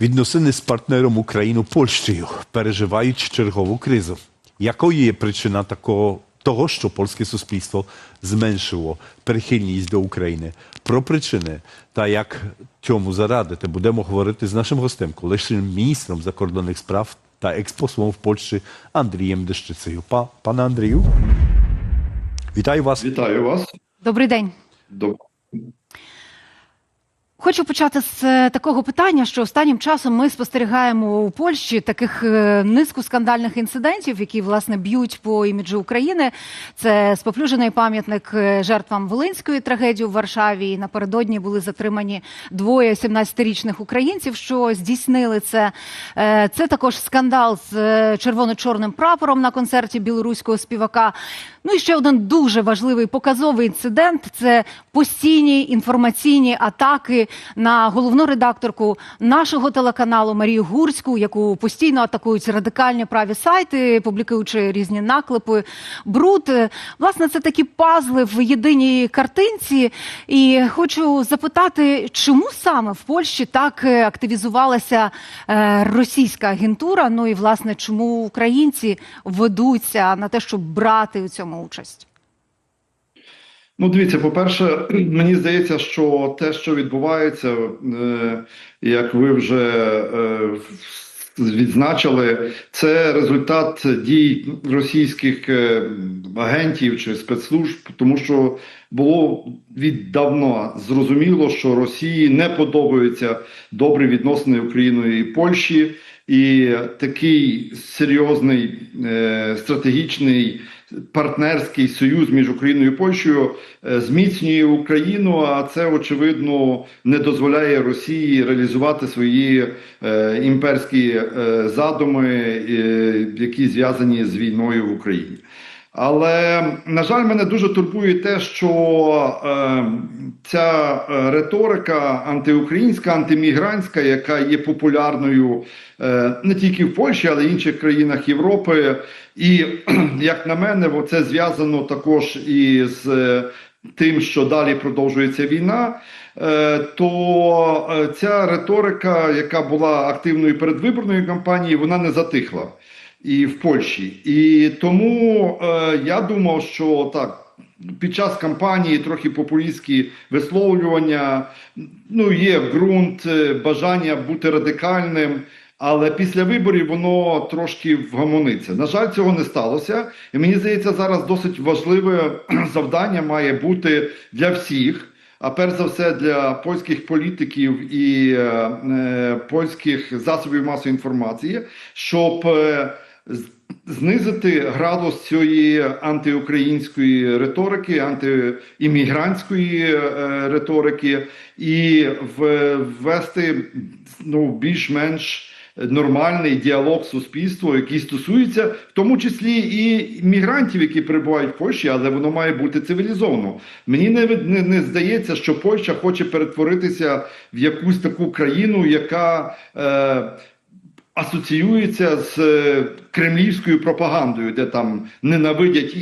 Відносини з партнером Україну Польщею переживають чергову кризу. Якою є причина такого, того, що польське суспільство зменшило прихильність до України? Про причини та як цьому зарадити, будемо говорити з нашим гостем, колишнім міністром закордонних справ та експослом в Польщі Андрієм Дещицею. Па, пане Андрію, вітаю вас. Вітаю вас. Добрий день. До... Хочу почати з е, такого питання, що останнім часом ми спостерігаємо у Польщі таких е, низку скандальних інцидентів, які власне б'ють по іміджу України. Це споплюжений пам'ятник е, жертвам Волинської трагедії в Варшаві. Напередодні були затримані двоє 17-річних українців, що здійснили це. Це також скандал з червоно-чорним прапором на концерті білоруського співака. Ну і ще один дуже важливий показовий інцидент це постійні інформаційні атаки на головну редакторку нашого телеканалу Марію Гурську, яку постійно атакують радикальні праві сайти, публікуючи різні наклепи, бруд. Власне, це такі пазли в єдиній картинці. І хочу запитати, чому саме в Польщі так активізувалася е, російська агентура? Ну і власне, чому українці ведуться на те, щоб брати у цьому участь? Ну, дивіться, по-перше, мені здається, що те, що відбувається, е, як ви вже е, відзначили, це результат дій російських е, агентів чи спецслужб, тому що було віддавна зрозуміло, що Росії не подобаються добрі відносини Україною і Польщі, і такий серйозний е, стратегічний партнерський союз між Україною і Польщею е, зміцнює Україну, а це очевидно не дозволяє Росії реалізувати свої е, імперські задуми, які зв'язані з війною в Україні. Але на жаль, мене дуже турбує те, що е, ця е, риторика антиукраїнська, антимігрантська, яка є популярною е, не тільки в Польщі, але й інших країнах Європи. І як на мене, це зв'язано також із е, тим, що далі продовжується війна. е, То ця риторика, яка була активною передвиборною кампанією, вона не затихла і в Польщі. І тому е, я думав, що так. Під час кампанії трохи популістські висловлювання, ну є ґрунт е, бажання бути радикальним, але після виборів воно трошки вгамониться. На жаль, цього не сталося. І мені здається, зараз досить важливе завдання має бути для всіх. А перш за все для польських політиків і е, е, польських засобів масової інформації, щоб е, знизити градус цієї антиукраїнської риторики, антиіммігрантської е, риторики і ввести ну, більш-менш нормальний діалог з суспільством, який стосується в тому числі і мігрантів, які перебувають в Польщі, але воно має бути цивілізовано. Мені не, не, не здається, що Польща хоче перетворитися в якусь таку країну, яка е, асоціюється з е, кремлівською пропагандою, де там ненавидять е,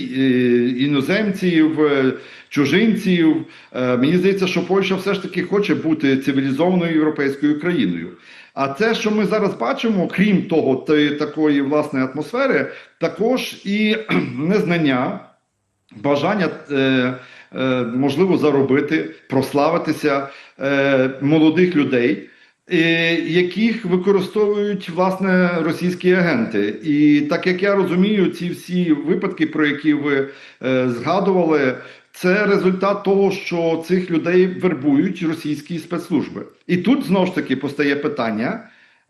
іноземців, е, чужинців. Мені здається, що Польща все ж таки хоче бути цивілізованою європейською країною. А це, що ми зараз бачимо, крім того, такої власної атмосфери, також і незнання, бажання. Можливо, заробити, прославитися е, молодих людей, яких використовують власне російські агенти. І так як я розумію, ці всі випадки, про які ви е, згадували, це результат того, що цих людей вербують російські спецслужби. І тут знову ж таки постає питання,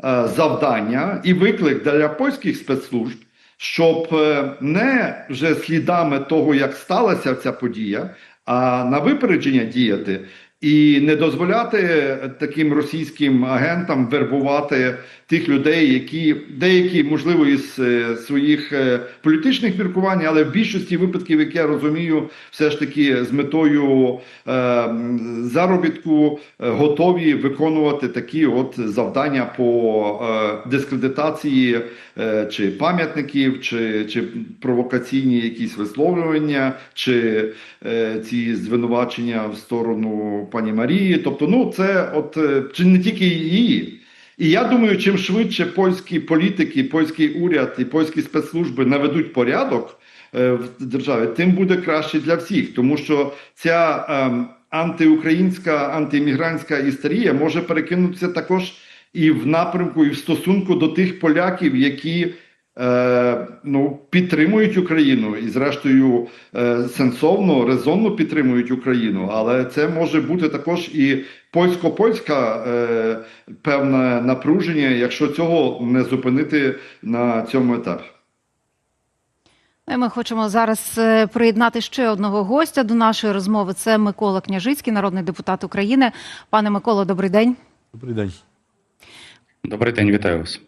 е, завдання і виклик для польських спецслужб. Щоб е, не вже слідами того, як сталася ця подія, а на випередження діяти і не дозволяти таким російським агентам вербувати тих людей, які деякі, можливо, із е, своїх е, політичних міркувань, але в більшості випадків, як я розумію, все ж таки з метою е, заробітку е, готові виконувати такі от завдання по е, дискредитації е, чи пам'ятників, чи, чи провокаційні якісь висловлювання, чи е, ці звинувачення в сторону пані Марії. Тобто, ну це от е, чи не тільки її. І я думаю, чим швидше польські політики, польський уряд і польські спецслужби наведуть порядок е, в державі, тим буде краще для всіх, тому що ця ем, антиукраїнська, антиіммігрантська істерія може перекинутися також і в напрямку, і в стосунку до тих поляків, які е, ну, підтримують Україну і, зрештою, е, сенсовно, резонно підтримують Україну. Але це може бути також і польсько-польська е, певне напруження, якщо цього не зупинити на цьому етапі. Ну, Ми хочемо зараз е, приєднати ще одного гостя до нашої розмови. Це Микола Княжицький, народний депутат України. Пане Миколо, добрий день. Добрий день. Добрий день, вітаю вас.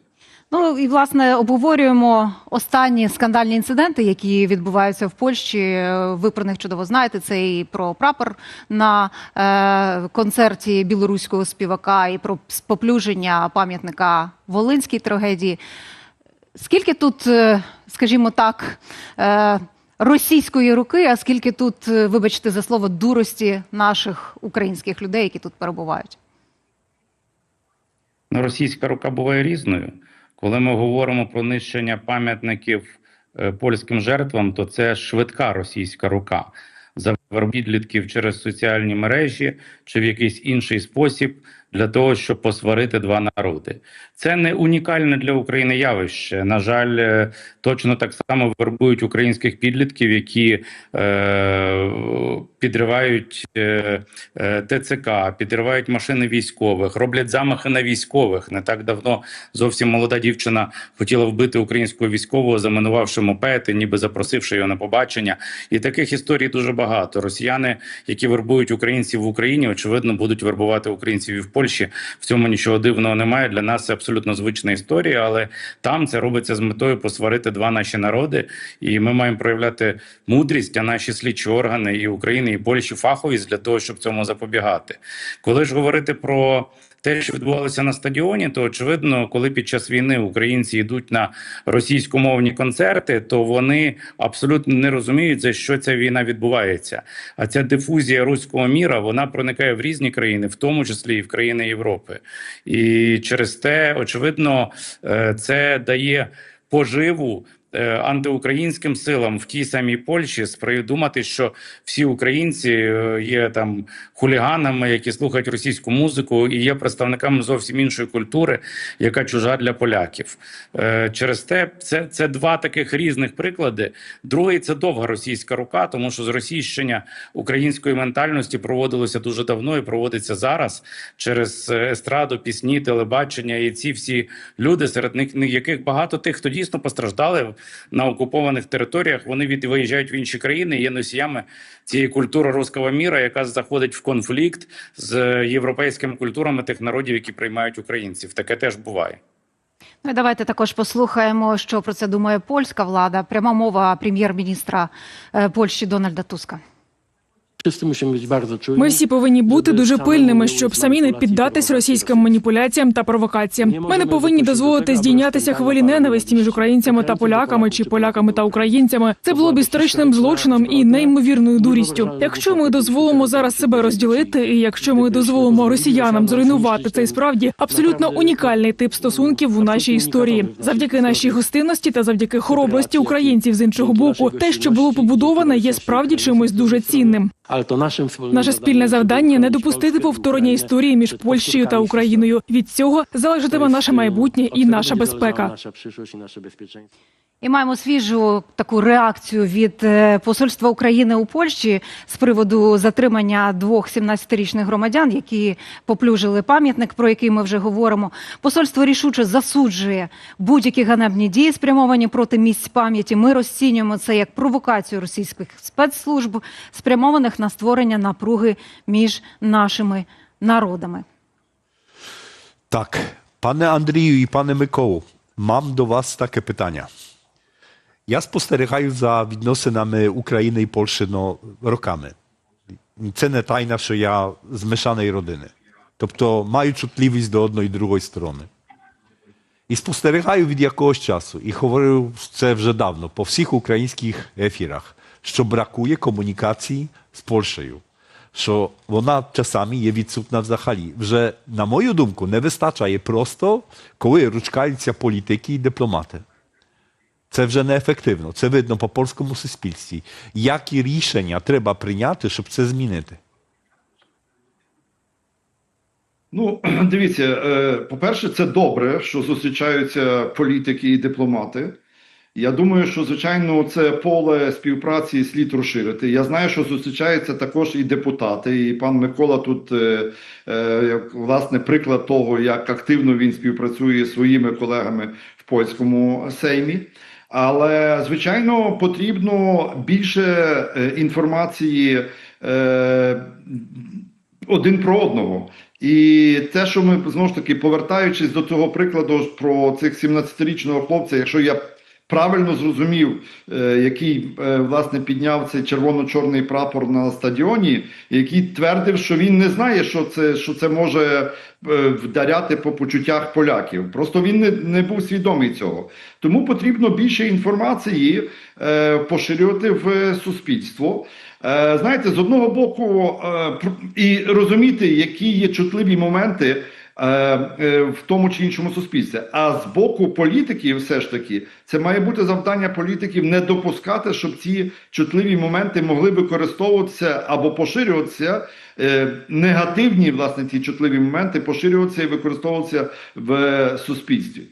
Ну і власне обговорюємо останні скандальні інциденти, які відбуваються в Польщі. Ви про них чудово знаєте. Це і про прапор на е, концерті білоруського співака, і про споплюження пам'ятника Волинській трагедії. Скільки тут, е, скажімо так, е, російської руки, а скільки тут, е, вибачте за слово, дурості наших українських людей, які тут перебувають? Ну, російська рука буває різною. Коли ми говоримо про нищення пам'ятників е, польським жертвам, то це швидка російська рука. за підлітків через соціальні мережі чи в якийсь інший спосіб для того, щоб посварити два народи. Це не унікальне для України явище. На жаль, е, точно так само вербують українських підлітків, які е, підривають е, е, ТЦК, підривають машини військових, роблять замахи на військових. Не так давно зовсім молода дівчина хотіла вбити українського військового, заминувавши мопед, і ніби запросивши його на побачення. І таких історій дуже багато. Росіяни, які вербують українців в Україні, очевидно, будуть вербувати українців і в Польщі. В цьому нічого дивного немає. Для нас це абсолютно звична історія, але там це робиться з метою посварити два наші народи, і ми маємо проявляти мудрість, а наші слідчі органи і України, і Польщі фаховість для того, щоб цьому запобігати. Коли ж говорити про те, що відбувалося на стадіоні, то очевидно, коли під час війни українці йдуть на російськомовні концерти, то вони абсолютно не розуміють, за що ця війна відбувається. А ця дифузія руського міра вона проникає в різні країни, в тому числі і в країни Європи. І через те, очевидно, е, це дає поживу. Е, Антиукраїнським силам в тій самій Польщі спри- думати, що всі українці е, є там хуліганами, які слухають російську музику, і є представниками зовсім іншої культури, яка чужа для поляків. Е, Через те це, це два таких різних приклади. Другий це довга російська рука, тому що зросійщення української ментальності проводилося дуже давно і проводиться зараз через естраду, пісні, телебачення. І ці всі люди, серед них яких багато тих, хто дійсно постраждали на окупованих територіях, вони від виїжджають в інші країни, є носіями цієї культури руського міра, яка заходить в конфлікт з європейськими культурами тих народів, які приймають українців. Таке теж буває. Ну давайте також послухаємо, що про це думає польська влада. Пряма мова прем'єр-міністра е, Польщі Дональда Туска. Ми всі повинні бути дуже пильними, щоб самі не піддатись російським маніпуляціям та провокаціям. Ми не повинні дозволити здійнятися хвилі ненависті між українцями та поляками чи поляками та українцями. Це було б історичним злочином і неймовірною дурістю. Якщо ми дозволимо зараз себе розділити, і якщо ми дозволимо росіянам зруйнувати цей справді абсолютно унікальний тип стосунків у нашій історії, завдяки нашій гостинності та завдяки хоробрості українців з іншого боку, те, що було побудоване, є справді чимось дуже цінним. Ale то нашим Наше спільне завдання не допустити повторення історії між Польщею та Україною. Від цього залежатиме наше майбутнє і наша безпека. І маємо свіжу таку реакцію від е, посольства України у Польщі з приводу затримання двох 17-річних громадян, які поплюжили пам'ятник, про який ми вже говоримо. Посольство рішуче засуджує будь-які ганебні дії, спрямовані проти місць пам'яті. Ми розцінюємо це як провокацію російських спецслужб, спрямованих на створення напруги між нашими народами. Tak, panie Andrію і пане Миколу, mam do was takie pytania. Ja спостерігаю за відносинами України і Польщі ну, роками. Це не тайна, що я з мешаної родини. Тобто маю чутливість до одної і другої сторони. І спостерігаю від якогось часу, і говорив це вже давно по всіх українських ефірах, що бракує комунікації з Польщею. що вона часами є відсутна взагалі. Вже, на мою думку, не вистачає просто, коли ручкаються політики і дипломати. Це вже неефективно. Це видно по польському суспільстві. Які рішення треба прийняти, щоб це змінити? Ну, дивіться, е, по-перше, це добре, що зустрічаються політики і дипломати. Я думаю, що звичайно це поле співпраці слід розширити. Я знаю, що зустрічаються також і депутати. І пан Микола тут е, е, власне приклад того, як активно він співпрацює зі своїми колегами в польському сеймі. Але звичайно потрібно більше е, інформації е, один про одного. І те, що ми знову ж таки повертаючись до цього прикладу про цих 17-річного хлопця, якщо я правильно зрозумів, е, який е, власне підняв цей червоно-чорний прапор на стадіоні, який твердив, що він не знає, що це, що це може е, вдаряти по почуттях поляків. Просто він не, не був свідомий цього. Тому потрібно більше інформації поширювати в суспільство. Знаєте, з одного боку, і розуміти, які є чутливі моменти в тому чи іншому суспільстві. А з боку політиків, все ж таки, це має бути завдання політиків не допускати, щоб ці чутливі моменти могли використовуватися або поширюватися. е, Негативні, власне, ці чутливі моменти поширюватися і використовуватися в е, суспільстві.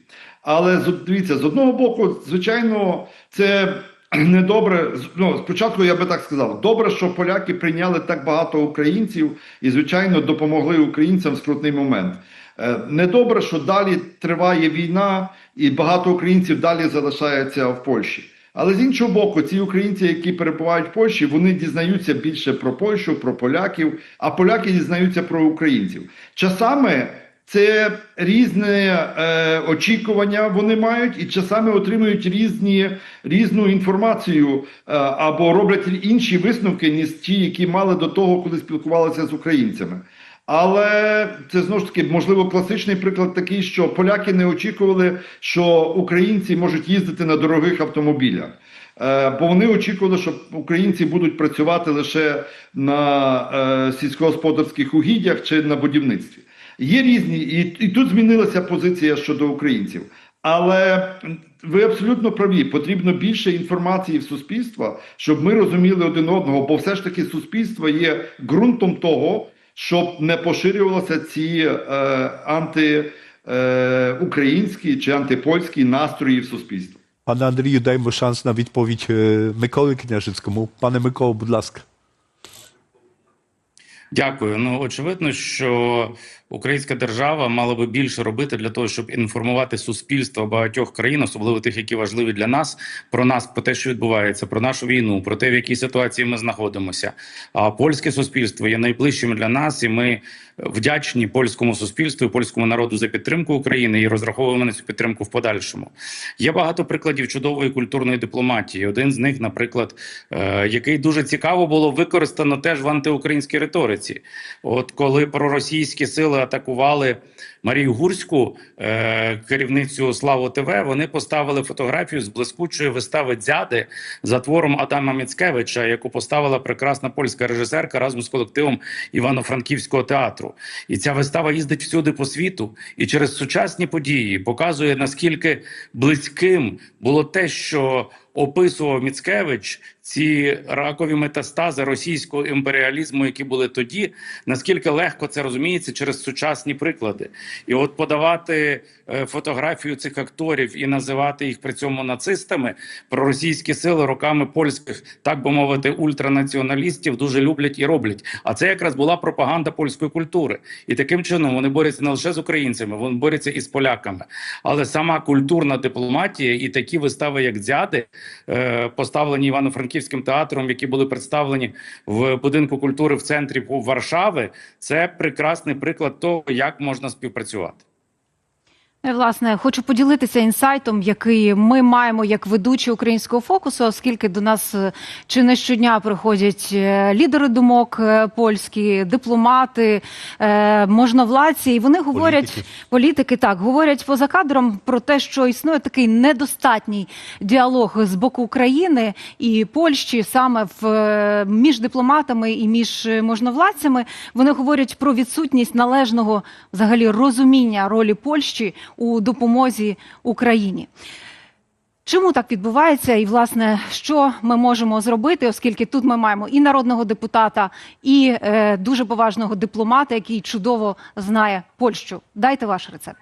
Але дивіться, з одного боку, звичайно, це недобре. Ну, спочатку я би так сказав: добре, що поляки прийняли так багато українців і, звичайно, допомогли українцям в скрутний момент. Е, Недобре, що далі триває війна, і багато українців далі залишаються в Польщі. Але з іншого боку, ці українці, які перебувають в Польщі, вони дізнаються більше про Польщу, про поляків, а поляки дізнаються про українців. Часами це різне е, очікування вони мають, і часами отримують різні, різну інформацію е, або роблять інші висновки, ніж ті, які мали до того, коли спілкувалися з українцями. Але це знову ж таки можливо класичний приклад такий, що поляки не очікували, що українці можуть їздити на дорогих автомобілях. Е, Бо вони очікували, що українці будуть працювати лише на е, сільськогосподарських угіддях чи на будівництві. Є різні, і, і тут змінилася позиція щодо українців. Але ви абсолютно праві, потрібно більше інформації в суспільства, щоб ми розуміли один одного, бо все ж таки суспільство є ґрунтом того, щоб не поширювалися ці е, антиукраїнські чи антипольські настрої в суспільстві. Пане Андрію, даймо шанс на відповідь е, Миколи Княжицькому. Пане Миколо, будь ласка. Дякую. Ну очевидно, що українська держава мала би більше робити для того, щоб інформувати суспільство багатьох країн, особливо тих, які важливі для нас, про нас, про те, що відбувається, про нашу війну, про те, в якій ситуації ми знаходимося. А польське суспільство є найближчим для нас, і ми вдячні польському суспільству, і польському народу за підтримку України і розраховуємо на цю підтримку в подальшому. Є багато прикладів чудової культурної дипломатії. Один з них, наприклад, е, який дуже цікаво було використано теж в антиукраїнській риториці. От коли проросійські сили атакували Марію Гурську, е, керівницю Славу ТВ, вони поставили фотографію з блискучої вистави дзяди за твором Адама Міцкевича, яку поставила прекрасна польська режисерка разом з колективом Івано-Франківського театру. І ця вистава їздить всюди по світу і через сучасні події показує наскільки близьким було те, що описував Міцкевич ці ракові метастази російського імперіалізму, які були тоді, наскільки легко це розуміється через сучасні приклади. І от подавати е, фотографію цих акторів і називати їх при цьому нацистами проросійські сили роками польських, так би мовити, ультранаціоналістів дуже люблять і роблять. А це якраз була пропаганда польської культури. І таким чином вони борються не лише з українцями, вони борються і з поляками. Але сама культурна дипломатія і такі вистави, як дзяди, поставлені Івано-Франківським театром, які були представлені в будинку культури в центрі Варшави, це прекрасний приклад того, як можна співпрацювати. І, Власне, хочу поділитися інсайтом, який ми маємо як ведучі українського фокусу, оскільки до нас е, чи не щодня приходять е, лідери думок е, польські, дипломати, е, можновладці, і вони говорять Політики. політики так говорять поза кадром про те, що існує такий недостатній діалог з боку України і Польщі саме в е, між дипломатами і між е, можновладцями. Вони говорять про відсутність належного взагалі розуміння ролі Польщі у допомозі Україні. Чому так відбувається, і власне що ми можемо зробити, оскільки тут ми маємо і народного депутата, і е, дуже поважного дипломата, який чудово знає Польщу. Дайте ваш рецепт.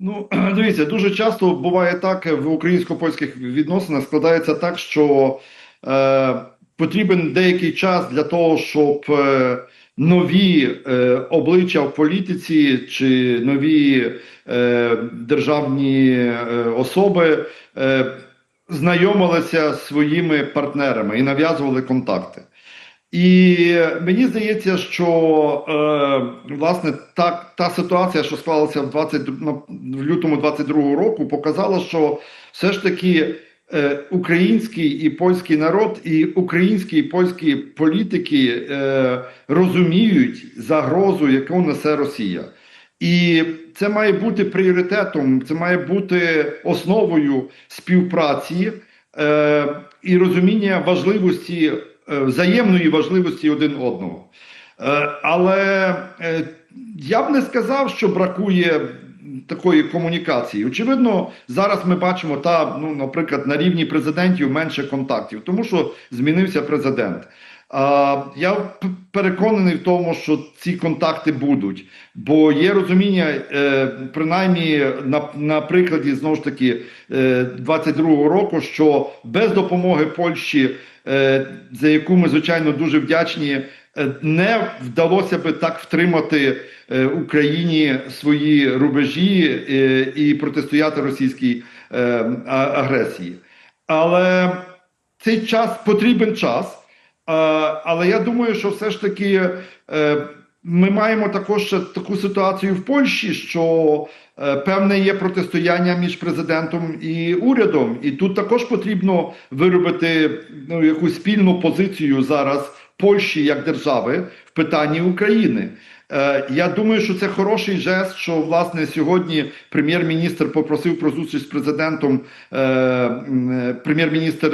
Ну, дивіться, дуже часто буває так в українсько-польських відносинах складається так, що е, потрібен деякий час для того, щоб е, нові е, обличчя в політиці чи нові е, державні е, особи е, знайомилися зі своїми партнерами і нав'язували контакти. І мені здається, що е, власне та, та ситуація, що склалася в 20, ну, в лютому 22 року, показала, що все ж таки український і польський народ, і українські і польські політики е, розуміють загрозу, яку несе Росія. І це має бути пріоритетом, це має бути основою співпраці е, і розуміння важливості, е, взаємної важливості один одного. Е, але е, я б не сказав, що бракує такої комунікації. Очевидно, зараз ми бачимо, та, ну, наприклад, на рівні президентів менше контактів, тому що змінився президент. А, я переконаний в тому, що ці контакти будуть, бо є розуміння, е, принаймні на, на прикладі знову ж таки е, 22-го року, що без допомоги Польщі, е, за яку ми звичайно дуже вдячні, не вдалося би так втримати е, Україні свої рубежі е, і протистояти російській е, агресії. Але цей час потрібен час. Е, Але я думаю, що все ж таки е, ми маємо також таку ситуацію в Польщі, що е, певне є протистояння між президентом і урядом, і тут також потрібно виробити ну, якусь спільну позицію зараз Польщі як держави в питанні України. Е, Я думаю, що це хороший жест, що власне сьогодні прем'єр-міністр попросив про зустріч з президентом. е, е, Прем'єр-міністр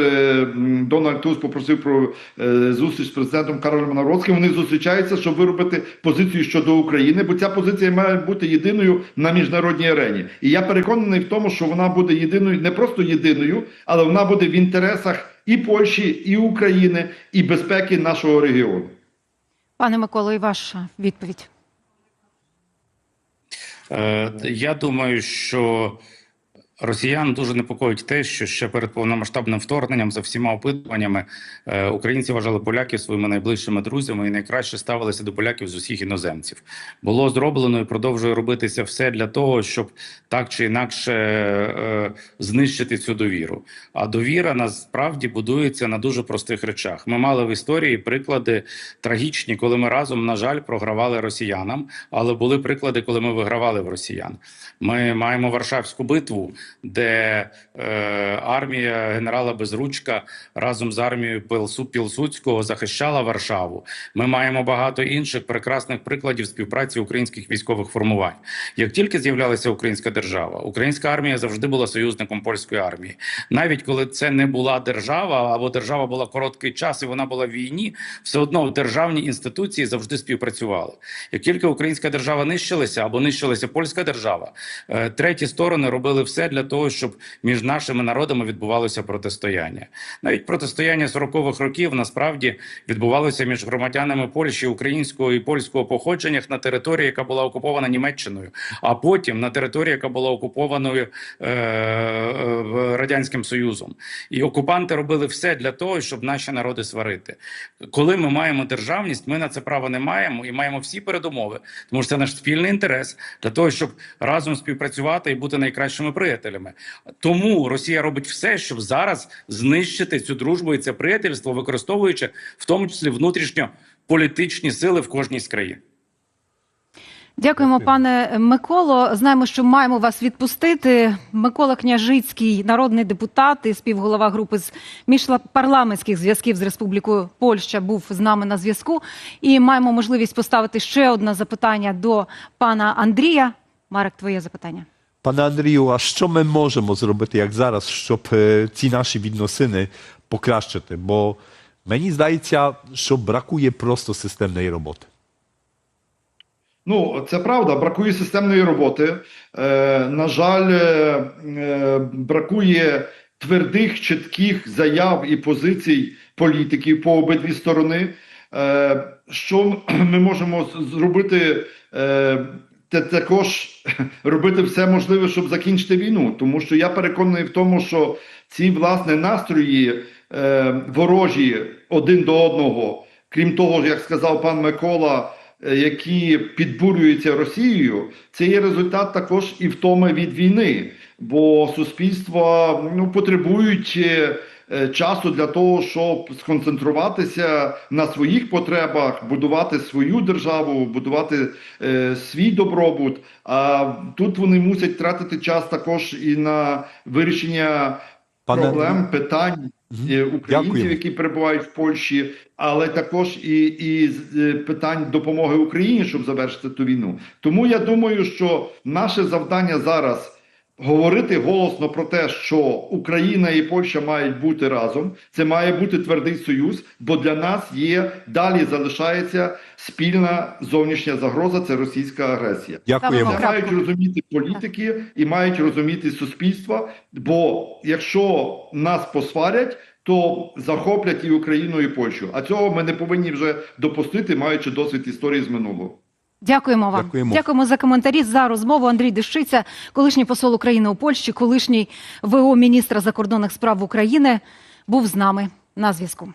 Дональд Туск попросив про зустріч з президентом Карлом Народським. Вони зустрічаються, щоб виробити позицію щодо України, бо ця позиція має бути єдиною на міжнародній арені. І я переконаний в тому, що вона буде єдиною, не просто єдиною, але вона буде в інтересах і Польщі, і України, і безпеки нашого регіону. Пане Миколо, і ваша відповідь. Е, Я думаю, що росіян дуже непокоїть те, що ще перед повномасштабним вторгненням за всіма опитуваннями е, українці вважали поляків своїми найближчими друзями і найкраще ставилися до поляків з усіх іноземців. Було зроблено і продовжує робитися все для того, щоб так чи інакше е, знищити цю довіру. А довіра насправді будується на дуже простих речах. Ми мали в історії приклади трагічні, коли ми разом, на жаль, програвали росіянам, але були приклади, коли ми вигравали в росіян. Ми маємо Варшавську битву, де е, армія генерала Безручка разом з армією Пилсу Пілсудського захищала Варшаву. Ми маємо багато інших прекрасних прикладів співпраці українських військових формувань. Як тільки з'являлася українська держава, українська армія завжди була союзником польської армії. Навіть коли це не була держава, або держава була короткий час і вона була в війні, все одно державні інституції завжди співпрацювали. Як тільки українська держава нищилася або нищилася польська держава, е, треті сторони робили все для того, щоб між нашими народами відбувалося протистояння. Навіть протистояння 40-х років насправді відбувалося між громадянами Польщі українського і польського походження на території, яка була окупована Німеччиною, а потім на території, яка була окупованою е, е, радянським союзом. І окупанти робили все для того, щоб наші народи сварити. Коли ми маємо державність, ми на це право не маємо і маємо всі передумови, тому що це наш спільний інтерес для того, щоб разом співпрацювати і бути найкращими приятелями. Тому Росія робить все, щоб зараз знищити цю дружбу і це приятельство, використовуючи в тому числі внутрішньо політичні сили в кожній з країн. Дякуємо, пане Миколо. Знаємо, що маємо вас відпустити. Микола Княжицький, народний депутат і співголова групи з міжпарламентських зв'язків з Республікою Польща, був з нами на зв'язку. І маємо можливість поставити ще одне запитання до пана Андрія. Марek, твоє запитання. Пане Андрію, а що ми можемо зробити, як зараз, щоб ці наші відносини покращити? Бо мені здається, що бракує просто системної роботи. Ну, це правда, бракує системної роботи. Е, на жаль, е, бракує твердих, чітких заяв і позицій політиків по обидві сторони. Е, що ми можемо зробити? Е, також робити все можливе, щоб закінчити війну. Тому що я переконаний в тому, що ці власне настрої е, ворожі один до одного, крім того, як сказав пан Микола, е, які підбурюються Росією, це є результат також і втоми від війни, бо суспільства ну потребують. Е, Часу для того, щоб сконцентруватися на своїх потребах, будувати свою державу, будувати е, свій добробут. А тут вони мусять тратити час також і на вирішення Пане проблем, питань е, українців, які перебувають в Польщі, але також і, і питань допомоги Україні, щоб завершити ту війну. Тому я думаю, що наше завдання зараз. Говорити голосно про те, що Україна і Польща мають бути разом, це має бути твердий союз, бо для нас є далі залишається спільна зовнішня загроза це російська агресія. Дякуємо. Це мають розуміти політики і мають розуміти суспільства. Бо якщо нас посварять, то захоплять і Україну, і Польщу. А цього ми не повинні вже допустити, маючи досвід історії з минулого. Дякуємо вам. Дякуємо. Дякуємо за коментарі за розмову. Андрій Дещиця, колишній посол України у Польщі, колишній ВО міністра закордонних справ України, був з нами на зв'язку.